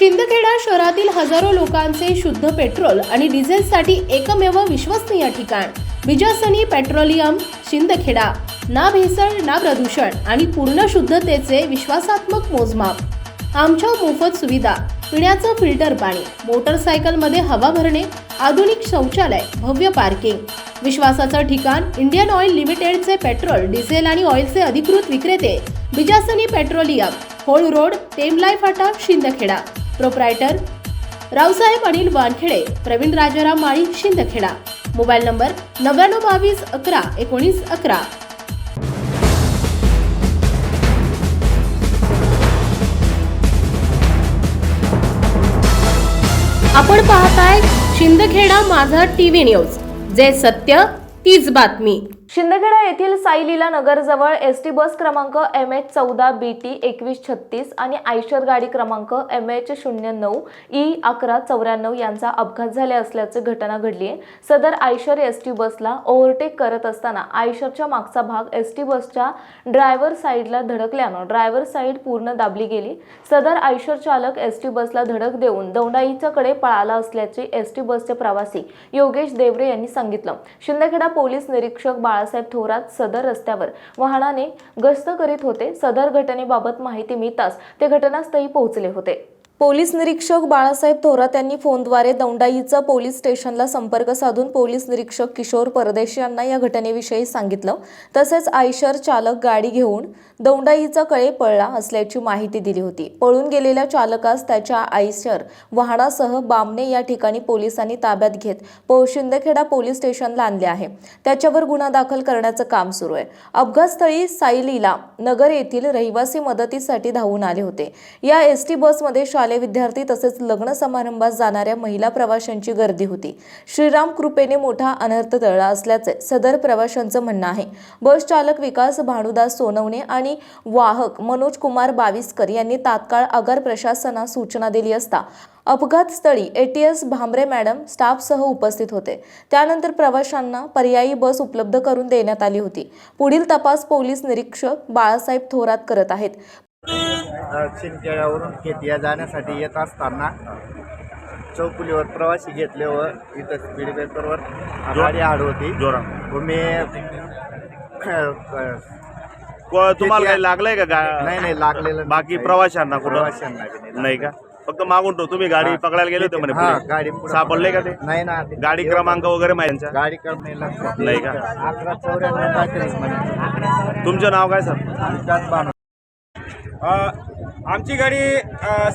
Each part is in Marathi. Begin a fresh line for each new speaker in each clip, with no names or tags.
शिंदखेडा शहरातील हजारो लोकांचे शुद्ध पेट्रोल आणि डिझेलसाठी एकमेव विश्वसनीय ठिकाण. बिजासनी पेट्रोलियम शिंदखेडा. ना भेसळ ना प्रदूषण आणि पूर्ण शुद्धतेचे विश्वासात्मक मोजमाप. आमच्या मोफत सुविधा पिण्याचं फिल्टर पाणी मोटरसायकलमध्ये हवा भरणे आधुनिक शौचालय भव्य पार्किंग. विश्वासाचं ठिकाण इंडियन ऑइल लिमिटेडचे पेट्रोल डिझेल आणि ऑइलचे अधिकृत विक्रेते बिजासनी पेट्रोलियम होळ रोड टेमलाई फाटा Shindkheda. Proprietor Raosaheb Anil Wankhede Pravin Rajaram Mali Shindkheda. Mobile number नव्याण्णव बावीस अकरा एकोणीस अकरा. आपण पाहताय शिंदखेडा माझा टीव्ही न्यूज. जे सत्य तीच बातमी.
शिंदखेडा येथील साईलीला नगरजवळ एस टी बस क्रमांक एम एच चौदा बी टी एकवीस छत्तीस आणि आयशर गाडी क्रमांक एम एच शून्य नऊ ई अकरा चौऱ्याण्णव यांचा अपघात झाले असल्याची घटना घडली आहे. सदर आयशर एस टी बसला ओव्हरटेक करत असताना आयशरच्या मागचा भाग एस टी बसच्या ड्रायव्हर साईडला धडकल्यानं ड्रायव्हर साईड पूर्ण दाबली गेली. सदर आयशर चालक एस टी बसला धडक देऊन दौंडाईच्याकडे पळाला असल्याचे एस टी बसचे प्रवासी योगेश देवरे यांनी सांगितलं. शिंदखेडा पोलीस निरीक्षक बाळासाहेब थोरात सदर रस्त्यावर. वाहनाने गस्त करीत होते. सदर घटनेबाबत माहिती मिळताच ते घटनास्थळी पोहोचले होते. पोलीस निरीक्षक बाळासाहेब थोरात यांनी फोनद्वारे दौंडाईचा पोलीस स्टेशनला संपर्क साधून पोलीस निरीक्षक किशोर परदेशी यांना या घटनेविषयी सांगितलं. तसेच आयशर चालक गाडी घेऊन दौंडाईचा कळे पळला असल्याची माहिती दिली होती. पळून गेलेल्या चालकास त्याच्या आयशर वाहनासह बामणे या ठिकाणी पोलिसांनी ताब्यात घेत पो शिंदखेडा पोलीस स्टेशनला आणले आहे. त्याच्यावर गुन्हा दाखल करण्याचं काम सुरू आहे. अपघातस्थळी सायलीला नगर येथील रहिवासी मदतीसाठी धावून आले होते. या एस टी बसमध्ये शालेय शालेय विद्यार्थी तसेच लग्न समारंभात जाणाऱ्या महिला प्रवाशांची गर्दी होती. श्रीराम कृपेने मोठा अनर्थ टळला असल्याचे सदर प्रवाशांचं म्हणणं आहे. बस चालक विकास भानुदास सोनवणे आणि वाहक मनोज कुमार बावीसकर यांनी तात्काळ आगार प्रशासनास सूचना दिली असता अपघात स्थळी एटीएस भांबरे मॅडम स्टाफसह उपस्थित होते. त्यानंतर प्रवाशांना पर्यायी बस उपलब्ध करून देण्यात आली होती. पुढील तपास पोलीस निरीक्षक बाळासाहेब थोरात करत आहेत.
शिंदखेड्यावरून खेतिया जाण्यासाठी येत असताना चौकुलीवर प्रवासी घेतले व इथं स्पीड ब्रेकरवर गाडी आड होती
जोरा
व मी
को- तुम्हाला काही लागलंय का गा-
नाही नाही लागलेलं
बाकी प्रवाशांना कुठं?
प्रवाशांना बी नाही
नाही का? फक्त मागून तो तुम्ही गाडी पकडायला गेले होते म्हणे
हा
पुढे.
गाडी पुढं-
सापडले का ते?
नाही ना ते-
गाडी क्रमांक वगैरे माहिती आहे?
गाडी क्रमांक नाही लक्षात.
नाही का?
अकरा चौऱ्याण्णव म्हणे.
तुमचं नाव काय सर?
विकास बानो
अ, आमची गाडी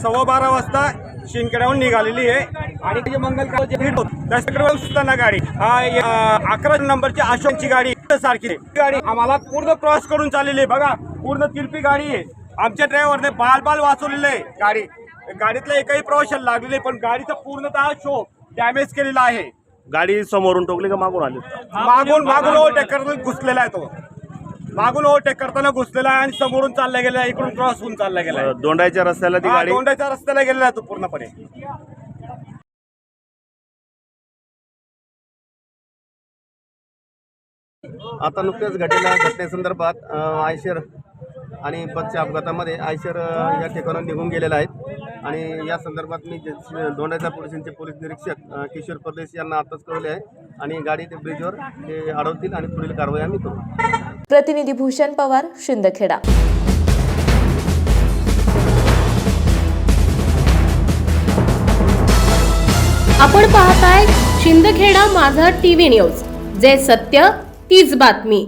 सव्वा बारा वाजता शिंदखेड्याहून निघालेली आहे. आणि जे मंगल कार्याचे भेट होत. त्याच्याकडे सुद्धा गाडी. हा अकरा नंबरची अशोकची गाडी सारखी गाडी आम्हाला पूर्ण क्रॉस करून चाललेली आहे. बघा पूर्ण तिरपी गाडी आहे. आमच्या ड्रायव्हरने बाल बाल वाचवलेलं आहे गाडी. गाडीतल्या एकही प्रवाशाला लागलेले पण गाडीचा पूर्णतः शो डॅमेज केलेला आहे.
गाडी समोरून टोकली का मागून आली?
मागून मागून करताना घुसलेला आहे तो. मागून ओव्हरटेक करताना घुसलेला आहे आणि समोरून चालला गेला आहे, इकडून क्रॉस होऊन चालला गेला
दोंडाईच्या रस्त्याला ती गाडी
दोंडाच्या रस्त्याला गेलेला आहे तो पूर्णपणे.
आता नुकत्याच घडलेल्या घटनेसंदर्भात आयशर आणि बसच्या अपघातामध्ये आयशर या ठिकाणून निघून गेलेला आहेत आणि या संदर्भात मी दोंडाच्या पोलिसांचे पोलीस निरीक्षक किशोर परदेशी यांना आताच कळवले आहे. आणि गाडी ते ब्रिजवर ते अडवतील आणि पुढील कारवाई आम्ही करू.
प्रतिनिधी भूषण पवार शिंदखेडा.
आपण पाहताय शिंदखेडा माझा टीव्ही न्यूज. जे सत्य तीच बातमी.